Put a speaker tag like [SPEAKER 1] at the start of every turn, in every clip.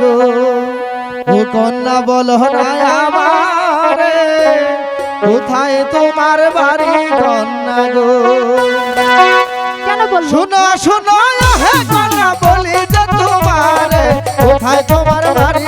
[SPEAKER 1] গো। ও কন্যা বল আমার। কোথায় তোমার বাড়ি কন্যা গো? শুনো শুনো হ্যাঁ কন্যা বলি যে তোমার। কোথায় তোমার বাড়ি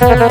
[SPEAKER 1] শুনো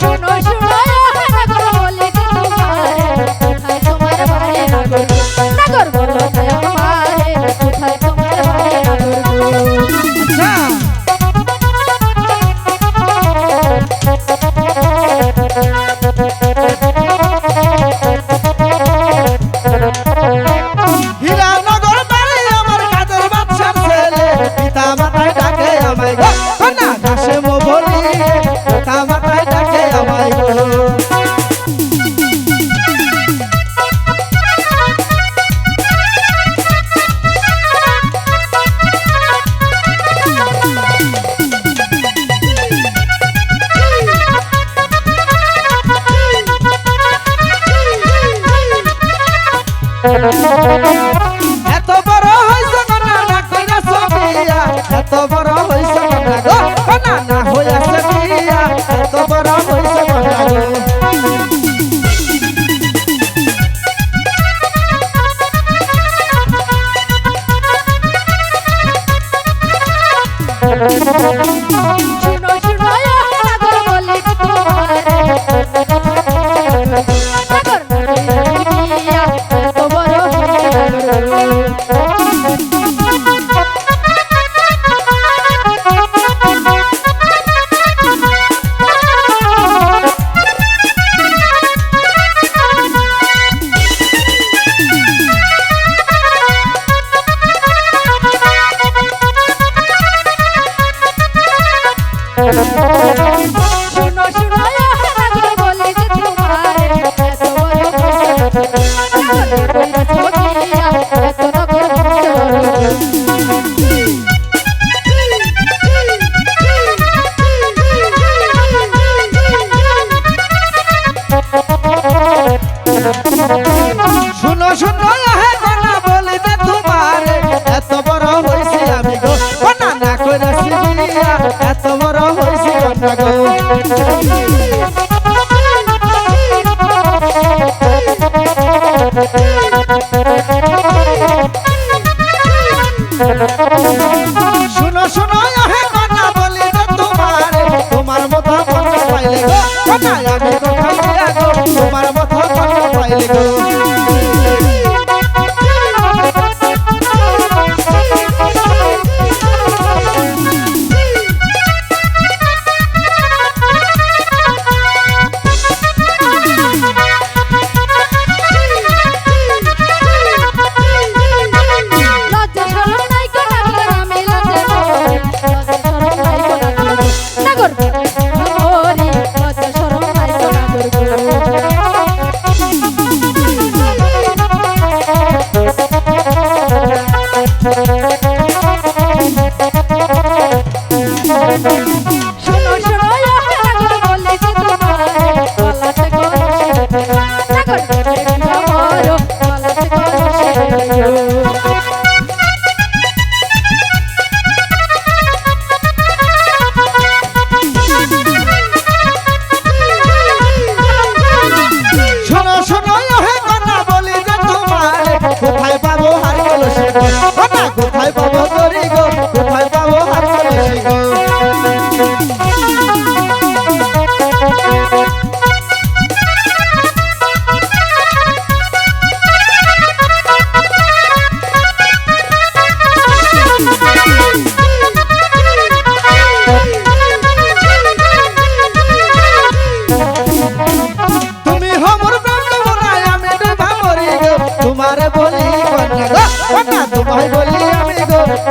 [SPEAKER 1] শোনো
[SPEAKER 2] শোনো। শুনো শুনো, আহে কথা বলি যে তোমার। তোমার
[SPEAKER 1] মতো কথা পাইলে গো আমি কথা তোমার মতো কথা পাইলে গো।